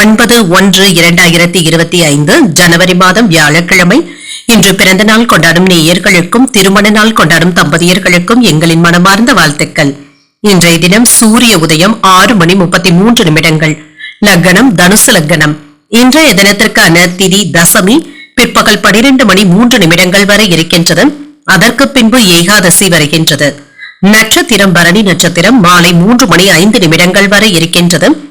ஒன்பது ஒன்று இரண்டாயிரத்தி இருபத்தி ஐந்து ஜனவரி மாதம் வியாழக்கிழமை. இன்று பிறந்த நாள் கொண்டாடும் நேயர்களுக்கும் திருமண நாள் கொண்டாடும் தம்பதியர்களுக்கும் எங்களின் மனமார்ந்த வாழ்த்துக்கள். இன்றைய தினம் சூரிய உதயம் ஆறு மணி முப்பத்தி மூன்று நிமிடங்கள். லக்னம் தனுசு லக்னம். இன்றைய தினத்திற்கான திதி தசமி பிற்பகல் பனிரெண்டு மணி மூன்று நிமிடங்கள் வரை இருக்கின்றது. அதற்கு பின்பு ஏகாதசி வருகின்றது. நட்சத்திரம் பரணி நட்சத்திரம் மாலை மூன்று மணி ஐந்து நிமிடங்கள் வரை இருக்கின்றது.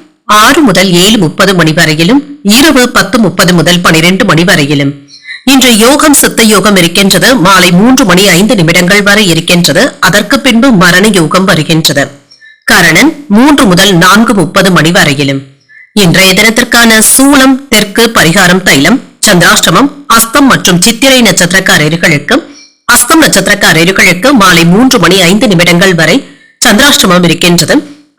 ஆறு முதல் ஏழு முப்பது மணி வரையிலும் இரவு பத்து முப்பது முதல் பனிரெண்டு மணி வரையிலும். இன்று யோகம் சித்த யோகம் இருக்கின்றது. மாலை மூன்று மணி ஐந்து நிமிடங்கள் வரை இருக்கின்றது. அதற்கு பின்பு மரண யோகம் வருகின்றது. கரணன் மூன்று முதல் நான்கு முப்பது மணி வரையிலும். இன்றைய தினத்திற்கான சூலம் தெற்கு பரிகாரம் தைலம் சந்திராஷ்டமம் அஸ்தம் மற்றும் சித்திரை நட்சத்திரக்காரர்களுக்கு அஸ்தம் நட்சத்திரக்காரர்களுக்கு மாலை மூன்று மணி ஐந்து நிமிடங்கள் வரை சந்திராஷ்டமம் இருக்கின்றது.